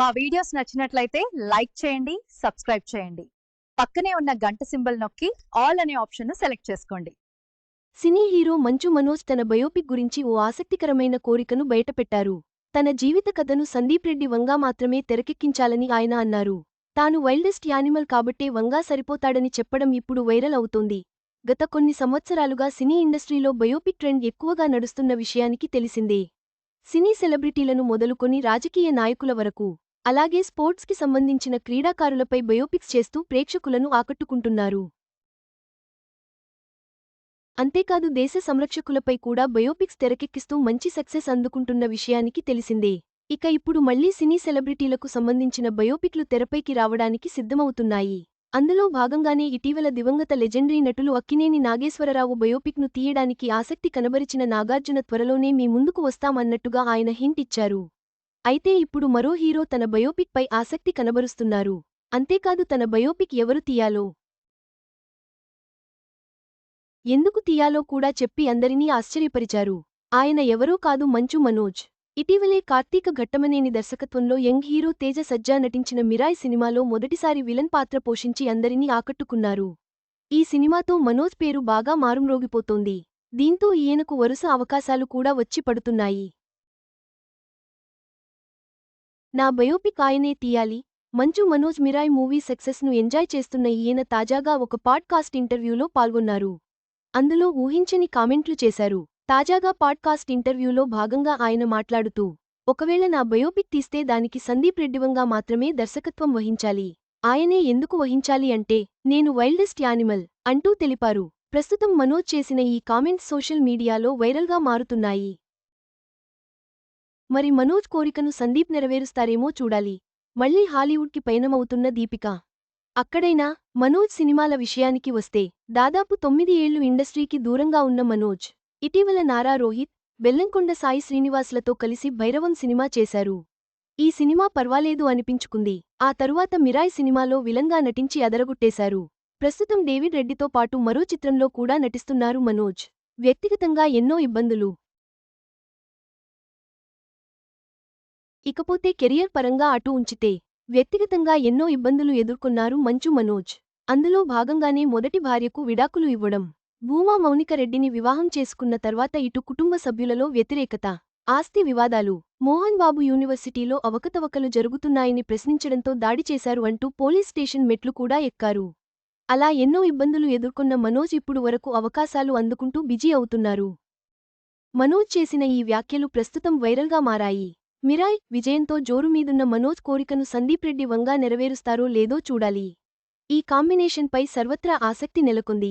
మా వీడియోస్ నచ్చినట్లయితే లైక్ చేయండి సబ్స్క్రైబ్ చేయండి. పక్కనే ఉన్న గంట సింబల్ నొక్కి ఆల్ అనే ఆప్షన్ సెలెక్ట్ చేసుకోండి. సినీ హీరో మంచు మనోజ్ తన బయోపిక్ గురించి ఓ ఆసక్తికరమైన కోరికను బయటపెట్టారు. తన జీవిత కథను సందీప్ రెడ్డి వంగా మాత్రమే తెరకెక్కించాలని ఆయన అన్నారు. తాను వైల్డెస్ట్ యానిమల్ కాబట్టే వంగా సరిపోతాడని చెప్పడం ఇప్పుడు వైరల్ అవుతోంది. గత కొన్ని సంవత్సరాలుగా సినీ ఇండస్ట్రీలో బయోపిక్ ట్రెండ్ ఎక్కువగా నడుస్తున్న విషయానికి తెలిసిందే. సినీ సెలబ్రిటీలను మొదలుకొని రాజకీయ నాయకుల వరకు అలాగే స్పోర్ట్స్కి సంబంధించిన క్రీడాకారులపై బయోపిక్స్ చేస్తూ ప్రేక్షకులను ఆకట్టుకుంటున్నారు. అంతేకాదు దేశ సంరక్షకులపై కూడా బయోపిక్స్ తెరకెక్కిస్తూ మంచి సక్సెస్ అందుకుంటున్న విషయానికి తెలిసిందే. ఇక ఇప్పుడు మళ్ళీ సినీ సెలబ్రిటీలకు సంబంధించిన బయోపిక్లు తెరపైకి రావడానికి సిద్ధమవుతున్నాయి. అందులో భాగంగానే ఇటీవల దివంగత లెజెండరీ నటులు అక్కినేని నాగేశ్వరరావు బయోపిక్ను తీయడానికి ఆసక్తి కనబరిచిన నాగార్జున త్వరలోనే మీ ముందుకు వస్తామన్నట్టుగా ఆయన హింట్ ఇచ్చారు. అయితే ఇప్పుడు మరో హీరో తన బయోపిక్ పై ఆసక్తి కనబరుస్తున్నారు. అంతేకాదు తన బయోపిక్ ఎవరు తీయాలో? ఎందుకు తీయాలో కూడా చెప్పి అందరినీ ఆశ్చర్యపరిచారు. ఆయన ఎవరో కాదు మంచు మనోజ్. ఇటీవలే కార్తీక ఘట్టమనేని దర్శకత్వంలో యంగ్ హీరో తేజ సజ్జా నటించిన మిరాయ్ సినిమాలో మొదటిసారి విలన్ పాత్ర పోషించి అందరినీ ఆకట్టుకున్నారు. ఈ సినిమాతో మనోజ్ పేరు బాగా మారుమ్రోగిపోతోంది. దీంతో ఈయనకు వరుస అవకాశాలు కూడా వచ్చి పడుతున్నాయి. నా బయోపిక్ ఆయనే తీయాలి. మంచు మనోజ్ మిరాయ్ మూవీ సక్సెస్ను ఎంజాయ్ చేస్తున్న ఈయన తాజాగా ఒక పాడ్కాస్ట్ ఇంటర్వ్యూలో పాల్గొన్నారు. అందులో ఊహించని కామెంట్లు చేశారు. తాజాగా పాడ్కాస్ట్ ఇంటర్వ్యూలో భాగంగా ఆయన మాట్లాడుతూ ఒకవేళ నా బయోపిక్ తీస్తే దానికి సందీప్ రెడ్డివంగా మాత్రమే దర్శకత్వం వహించాలి. ఆయనే ఎందుకు వహించాలి అంటే నేను వైల్డెస్ట్ యానిమల్ అంటూ తెలిపారు. ప్రస్తుతం మనోజ్ చేసిన ఈ కామెంట్స్ సోషల్ మీడియాలో వైరల్గా మారుతున్నాయి. మరి మనోజ్ కోరికను సందీప్ నెరవేరుస్తారేమో చూడాలి. మళ్ళీ హాలీవుడ్కి పయనమవుతున్న దీపిక. అక్కడైనా మనోజ్ సినిమాల విషయానికి వస్తే దాదాపు తొమ్మిది ఏళ్ళు ఇండస్ట్రీకి దూరంగా ఉన్న మనోజ్ ఇటీవల నారా రోహిత్ బెల్లంకొండ సాయి శ్రీనివాస్లతో కలిసి భైరవం సినిమా చేశారు. ఈ సినిమా పర్వాలేదు అనిపించుకుంది. ఆ తరువాత మిరాయ్ సినిమాలో విలంగా నటించి అదరగొట్టేశారు. ప్రస్తుతం డేవిడ్ రెడ్డితో పాటు మరో చిత్రంలో కూడా నటిస్తున్నారు మనోజ్. వ్యక్తిగతంగా ఎన్నో ఇబ్బందులు ఇకపోతే కెరియర్ పరంగా అటు ఉంచితే వ్యక్తిగతంగా ఎన్నో ఇబ్బందులు ఎదుర్కొన్నారు మంచు మనోజ్. అందులో భాగంగానే మొదటి భార్యకు విడాకులు ఇవ్వడం భూమా మౌనికరెడ్డిని వివాహం చేసుకున్న తర్వాత ఇటు కుటుంబ సభ్యులలో వ్యతిరేకత ఆస్తి వివాదాలు మోహన్ బాబు యూనివర్సిటీలో అవకతవకలు జరుగుతున్నాయని ప్రశ్నించడంతో దాడి చేశారు అంటూ పోలీస్ స్టేషన్ మెట్లు కూడా ఎక్కారు. అలా ఎన్నో ఇబ్బందులు ఎదుర్కొన్న మనోజ్ ఇప్పుడు వరకు అవకాశాలు అందుకుంటూ బిజీ అవుతున్నారు. మనోజ్ చేసిన ఈ వ్యాఖ్యలు ప్రస్తుతం వైరల్గా మారాయి. మిరాయ్ విజయంతో జోరుమీదున్న మనోజ్ కోరికను సందీప్ రెడ్డి వంగా నెరవేరుస్తారో లేదో చూడాలి. ఈ కాంబినేషన్పై సర్వత్రా ఆసక్తి నెలకొంది.